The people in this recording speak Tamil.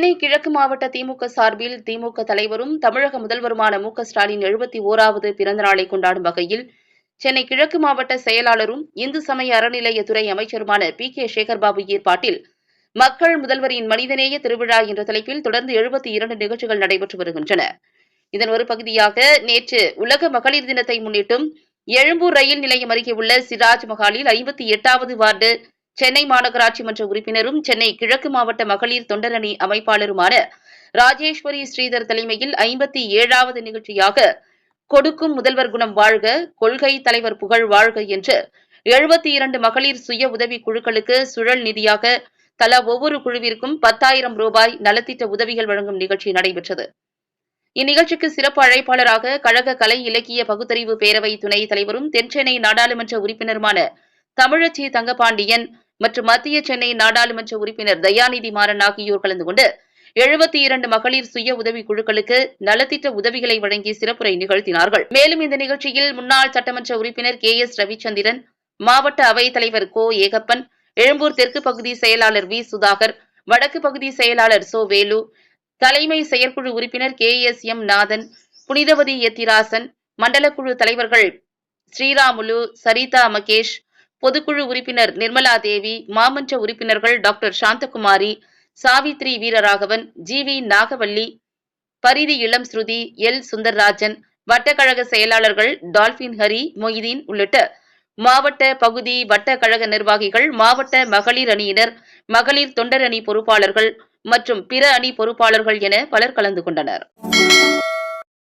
சென்னை கிழக்கு மாவட்ட திமுக சார்பில் திமுக தலைவரும் தமிழக முதல்வருமான மு க ஸ்டாலின் எழுபத்தி ஓராவது பிறந்தநாளை கொண்டாடும் வகையில் சென்னை கிழக்கு மாவட்ட செயலாளரும் இந்து சமய அறநிலையத்துறை அமைச்சருமான பி கே சேகர்பாபு ஏற்பாட்டில் மக்கள் முதல்வரின் மனிதநேய திருவிழா என்ற தலைப்பில் தொடர்ந்து எழுபத்தி இரண்டு நிகழ்ச்சிகள் நடைபெற்று வருகின்றன. இதன் ஒரு பகுதியாக நேற்று உலக மகளிர் தினத்தை முன்னிட்டும் எழும்பூர் ரயில் நிலையம் அருகே உள்ள சிராஜ் மஹாலில் ஐம்பத்தி எட்டாவது வார்டு சென்னை மாநகராட்சி மன்ற உறுப்பினரும் சென்னை கிழக்கு மாவட்ட மகளிர் தொண்டரணி அமைப்பாளருமான ராஜேஸ்வரி ஸ்ரீதர் தலைமையில் ஐம்பத்தி ஏழாவது நிகழ்ச்சியாக கொடுக்கும் முதல்வர் குணம் வாழ்க கொள்கை தலைவர் புகழ் வாழ்க என்று எழுபத்தி இரண்டு மகளிர் சுய உதவி குழுக்களுக்கு சுழல் நிதியாக தலா ஒவ்வொரு குழுவிற்கும் பத்தாயிரம் ரூபாய் நலத்திட்ட உதவிகள் வழங்கும் நிகழ்ச்சி நடைபெற்றது. இந்நிகழ்ச்சிக்கு சிறப்பு அழைப்பாளராக கழக கலை இலக்கிய பகுத்தறிவு பேரவை துணைத் தலைவரும் தென்சென்னை நாடாளுமன்ற உறுப்பினருமான தமிழச்சி தங்கபாண்டியன் மற்றும் மத்திய சென்னை நாடாளுமன்ற உறுப்பினர் தயாநிதி மாறன் ஆகியோர் கலந்து கொண்டு எழுபத்தி இரண்டு மகளிர் சுய உதவி குழுக்களுக்கு நலத்திட்ட உதவிகளை வழங்கி சிறப்புரை நிகழ்த்தினார்கள். மேலும் இந்த நிகழ்ச்சியில் முன்னாள் சட்டமன்ற உறுப்பினர் கே எஸ் ரவிச்சந்திரன் மாவட்ட அவைத் தலைவர் கோ ஏகப்பன் எழும்பூர் தெற்கு பகுதி செயலாளர் வி சுதாகர் வடக்கு பகுதி செயலாளர் சோ வேலு தலைமை செயற்குழு உறுப்பினர் K S M Nathan Punithavathi Ethirasan மண்டலக்குழு தலைவர்கள் ஸ்ரீராமுலு சரிதா மகேஷ் பொதுக்குழு உறுப்பினர் நிர்மலா தேவி மாமன்ற உறுப்பினர்கள் doctor Santhakumari Savithri Veeraraghavan G V Nagavalli Parithi Ilam Shruti L. Sundarrajan வட்டக்கழக செயலாளர்கள் டால்பின் ஹரி மொய்தீன் உள்ளிட்ட மாவட்ட பகுதி வட்ட கழக நிர்வாகிகள் மாவட்ட மகளிர் அணியினர் மகளிர் தொண்டர் அணி பொறுப்பாளர்கள் மற்றும் பிற அணி பொறுப்பாளர்கள் என பலர் கலந்து கொண்டனர்.